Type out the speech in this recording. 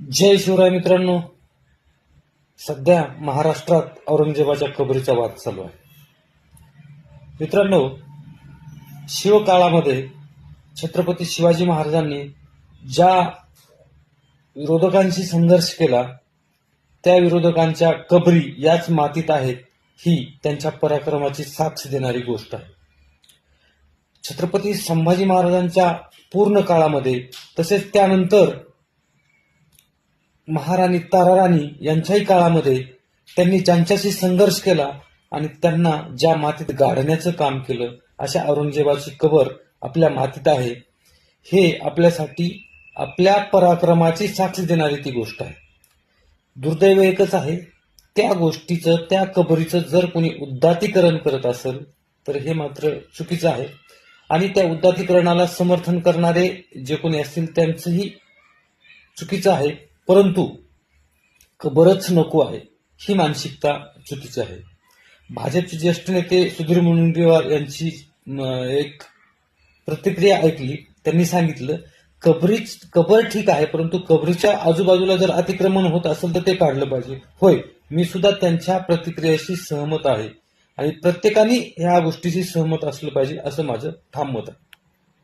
जय शिवराय मित्रांनो. सध्या महाराष्ट्रात औरंगजेबाच्या कबरीचा वाद चालू आहे. मित्रांनो शिवकाळामध्ये छत्रपती शिवाजी महाराजांनी ज्या विरोधकांशी संघर्ष केला त्या विरोधकांच्या कबरी याच मातीत आहेत ही त्यांच्या पराक्रमाची साक्ष देणारी गोष्ट आहे. छत्रपती संभाजी महाराजांच्या पूर्ण काळामध्ये तसेच त्यानंतर महाराणी ताराराणी यांच्याही काळामध्ये त्यांनी ज्यांच्याशी संघर्ष केला आणि त्यांना ज्या मातीत गाडण्याचं काम केलं अशा औरंगजेबाची कबर आपल्या मातीत आहे. हे आपल्यासाठी आपल्या पराक्रमाची साक्ष देणारी ती गोष्ट आहे. दुर्दैव एकच आहे त्या गोष्टीचं त्या कबरीचं जर कोणी उद्दातीकरण करत असेल तर हे मात्र चुकीचं आहे. आणि त्या उद्दातीकरणाला समर्थन करणारे जे कोणी असतील त्यांचंही चुकीचं आहे. परंतु कबरच नको आहे. ही मानसिकता चुकीची आहे. भाजपचे ज्येष्ठ नेते सुधीर मुनगंटीवार यांची एक प्रतिक्रिया ऐकली. त्यांनी सांगितलं कबरीच कबर ठीक आहे परंतु कबरीच्या आजूबाजूला जर अतिक्रमण होत असेल तर ते काढलं पाहिजे. होय मी सुद्धा त्यांच्या प्रतिक्रियेशी सहमत आहे. आणि प्रत्येकाने ह्या गोष्टीशी सहमत असलं पाहिजे असं माझं ठाम मत आहे.